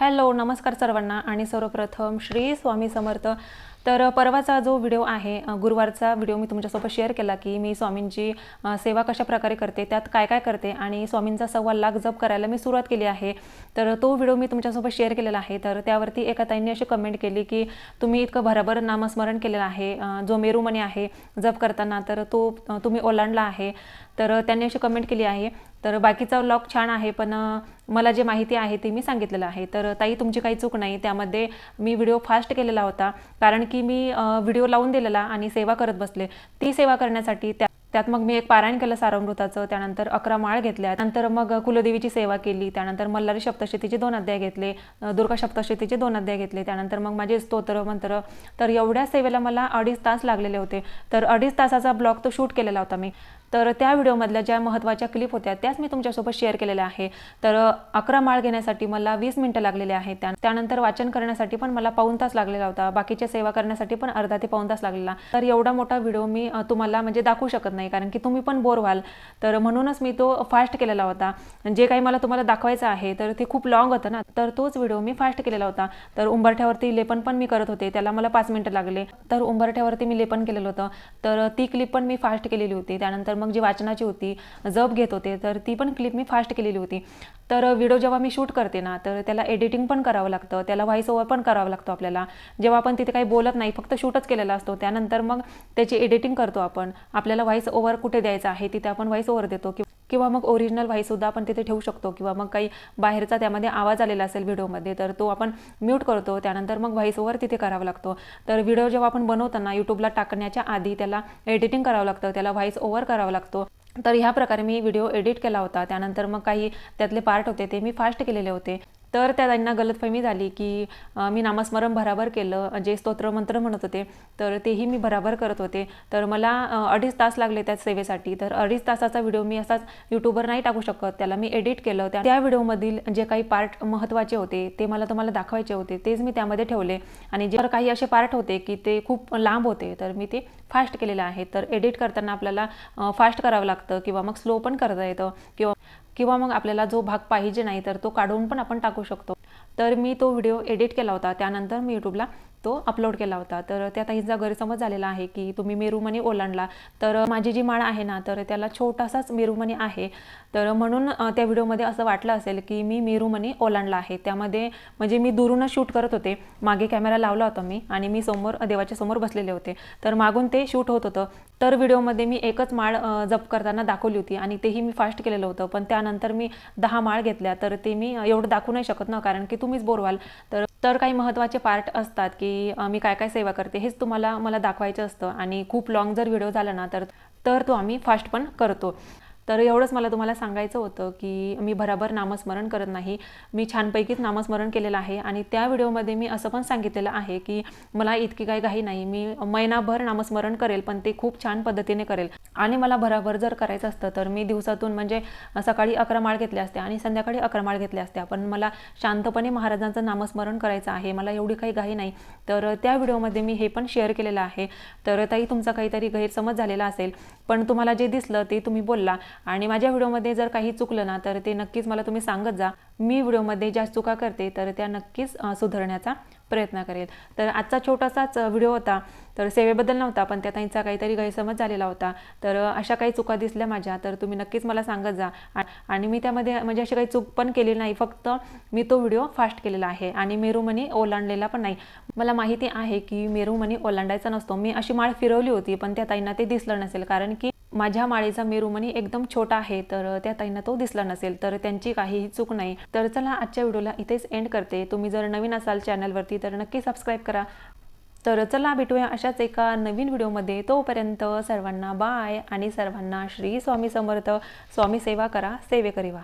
Hello नमस्कार सर्वांना. आणि सर्वप्रथम श्री स्वामी समर्थ तर परवाचा जो व्हिडिओ आहे गुरुवारचा व्हिडिओ मी तुमच्यासोबत शेअर केला की मी स्वामींची सेवा कशा प्रकारे करते त्यात काय काय करते आणि स्वामींचा सव्वा लाख जप करायला मी सुरुवात केली आहे. तर तो व्हिडिओ मी तुमच्यासोबत शेअर केलेला आहे. तर त्यावरती एका ताईंनी अशी कमेंट केली की तुम्ही इतकं भराभर नामस्मरण केलेलं आहे जो मेरुमणी आहे जप करताना तर तो तुम्ही ओलांडला आहे. तर त्यांनी अशी कमेंट केली आहे. तर बाकीचा व्लॉग छान आहे पण मला जे माहिती आहे ती मी सांगितलेलं आहे. तर ताई तुमची काही चूक नाही. त्यामध्ये मी व्हिडिओ फास्ट केलेला होता कारण की मी व्हिडिओ लावून दिलेला आणि सेवा करत बसले. ती सेवा करण्यासाठी त्या त्यात मग मी एक पारायण केलं सारामृताचं त्यानंतर अकरा माळ घेतल्या. नंतर मग कुलदेवीची सेवा केली त्यानंतर मल्हारी सप्तशतीचे दोन अध्याय घेतले दुर्गा सप्तशतीचे दोन अध्याय घेतले त्यानंतर मग माझे स्तोत्र मंत्र. तर एवढ्या सेवेला मला अडीच तास लागलेले होते. तर अडीच तासाचा ब्लॉग तो शूट केलेला होता मी. तर त्या व्हिडिओमधल्या ज्या महत्त्वाच्या क्लिप होत्या त्याच मी तुमच्यासोबत शेअर केलेल्या आहे. तर अकरा माळ घेण्यासाठी मला वीस मिनटं लागलेले आहेत. त्या त्यानंतर वाचन करण्यासाठी पण मला पाऊण तास लागलेला होता. बाकीच्या सेवा करण्यासाठी पण अर्धा ते पाऊण तास लागलेला. तर एवढा मोठा व्हिडिओ मी तुम्हाला म्हणजे दाखवू शकत नाही कारण की तुम्ही पण बोर व्हाल. तर म्हणूनच मी तो फास्ट केलेला होता. जे काही मला तुम्हाला दाखवायचं आहे तर ते खूप लॉंग होतं ना. तर तोच व्हिडिओ मी फास्ट केलेला होता. तर उंबरठ्यावरती लेपन पण मी करत होते. त्याला मला पाच मिनटं लागले. तर उंबरठ्यावरती मी लेपन केलेलं होतं. तर ती क्लिप पण मी फास्ट केलेली होती. त्यानंतर मग जी वाचनाची होती जप घेत होते तर ती पण क्लिप मी फास्ट केलेली होती. तर व्हिडिओ जेव्हा मी शूट करते ना तर त्याला एडिटिंग पण करावं लागतं त्याला व्हॉइस ओव्हर पण करावं लागतो आपल्याला. जेव्हा आपण तिथे काही बोलत नाही फक्त शूटच केलेला असतो त्यानंतर मग त्याची एडिटिंग करतो आपण. आपल्याला व्हॉइस ओव्हर कुठे द्यायचा आहे तिथे आपण व्हॉइस ओव्हर देतो की किंवा मग ओरिजिनल व्हाईससुद्धा आपण तिथे ठेवू शकतो किंवा मग काही बाहेरचा त्यामध्ये आवाज आलेला असेल व्हिडिओमध्ये तर तो आपण म्यूट करतो. त्यानंतर मग व्हॉइस ओव्हर तिथे करावा लागतो. तर व्हिडिओ जेव्हा आपण बनवताना यूट्यूबला टाकण्याच्या आधी त्याला एडिटिंग करावं लागतं त्याला व्हॉइस ओव्हर करावा लागतो. तर ह्या प्रकारे मी व्हिडिओ एडिट केला होता. त्यानंतर मग काही त्यातले पार्ट होते ते मी फास्ट केलेले होते. तर त्या त्यांना गलतफहमी झाली की मी नामस्मरण भराभर केलं जे स्तोत्रमंत्र म्हणत होते तर तेही मी भराभर करत होते. तर मला अडीच तास लागले त्या सेवेसाठी. तर अडीच तासाचा व्हिडिओ मी असाच यूट्यूबवर नाही टाकू शकत त्याला मी एडिट केलं. त्या त्या व्हिडिओमधील जे काही पार्ट महत्त्वाचे होते ते मला तुम्हाला दाखवायचे होते तेच मी त्यामध्ये ठेवले. आणि जे काही असे पार्ट होते की ते खूप लांब होते तर मी ते फास्ट केलेलं आहे. तर एडिट करताना आपल्याला फास्ट करावं लागतं किंवा मग स्लो पण करता येतं किंवा किंवा मग आपल्याला जो भाग पाहिजे नाही तर तो काढून पण आपण टाकू शकतो. तर मी तो व्हिडिओ एडिट केला होता. त्यानंतर मी यूट्यूबला तो अपलोड केला होता. तर त्यात ताईचा गैरसमज झालेला आहे की तुम्ही मेरुमणी ओलांडला. तर माझी जी माळ आहे ना तर त्याला छोटासाच मेरुमणी आहे. तर म्हणून त्या व्हिडिओमध्ये असं वाटलं असेल की मी मेरुमणी ओलांडला आहे. त्यामध्ये म्हणजे मी दुरूनच शूट करत होते. मागे कॅमेरा लावला होता मी आणि मी समोर देवाच्या समोर बसलेले होते. तर मागून ते शूट होत होतं. तर व्हिडिओमध्ये मी एकच माळ जप करताना दाखवली होती आणि तेही मी फास्ट केलेलं होतं. पण त्यानंतर मी दहा माळ घेतल्या. तर ते मी एवढं दाखवू नाही शकत ना कारण की तुम्हीच बोर व्हाल तर तर काही महत्त्वाचे पार्ट असतात की मी काय काय सेवा करते हेच तुम्हाला मला दाखवायचं असतं. आणि खूप लॉंग जर व्हिडिओ झाला ना तर तर तो आम्ही फास्ट पण करतो. तर एवढंच मला तुम्हाला सांगायचं होतं की मी भराभर नामस्मरण करत नाही. मी छानपैकीच नामस्मरण केलेलं आहे आणि त्या व्हिडिओमध्ये मी असं पण सांगितलेलं आहे की मला इतकी काही घाई नाही. मी महिनाभर नामस्मरण करेल पण ते खूप छान पद्धतीने करेल. आणि मला भराभर जर करायचं असतं तर मी दिवसातून म्हणजे सकाळी अकरा माळ घेतल्या असत्या आणि संध्याकाळी अकरा माळ घेतल्या असत्या पण मला शांतपणे महाराजांचं नामस्मरण करायचं आहे मला एवढी काही घाई नाही. तर त्या व्हिडिओमध्ये मी हे पण शेअर केलेलं आहे. तर ताई तुमचा काहीतरी गैरसमज झालेला असेल पण तुम्हाला जे दिसलं ते तुम्ही बोलला. आणि माझ्या व्हिडिओमध्ये जर काही चुकलं ना तर ते नक्कीच मला तुम्ही सांगत जा. मी व्हिडिओमध्ये ज्या चुका करते तर त्या नक्कीच सुधारण्याचा प्रयत्न करेल. तर आजचा छोटासाच व्हिडिओ होता तर सेवेबद्दल नव्हता पण त्या ताईंचा काहीतरी गैरसमज झालेला होता. तर अशा काही चुका दिसल्या माझ्या तर तुम्ही नक्कीच मला सांगत जा. आणि मी त्यामध्ये म्हणजे अशी काही चूक पण केली नाही फक्त मी तो व्हिडिओ फास्ट केलेला आहे. आणि मेरुमणी ओलांडलेला पण नाही. मला माहिती आहे की मेरुमणी ओलांडायचा नसतो. मी अशी माळ फिरवली होती पण त्या ताईंना ते दिसलं नसेल कारण की माझ्या माळेचा मेरुमणी एकदम छोटा आहे तर त्या ताईंना तो दिसला नसेल तर त्यांची काहीही चूक नाही. तर चला आजच्या व्हिडिओला इथेच एंड करते. तुम्ही जर नवीन असाल चॅनलवरती तर नक्की सबस्क्राईब करा. तर चला भेटूया अशाच एका नवीन व्हिडिओमध्ये. तोपर्यंत सर्वांना बाय आणि सर्वांना श्री स्वामी समर्थ. स्वामी सेवा करा सेवे करीवा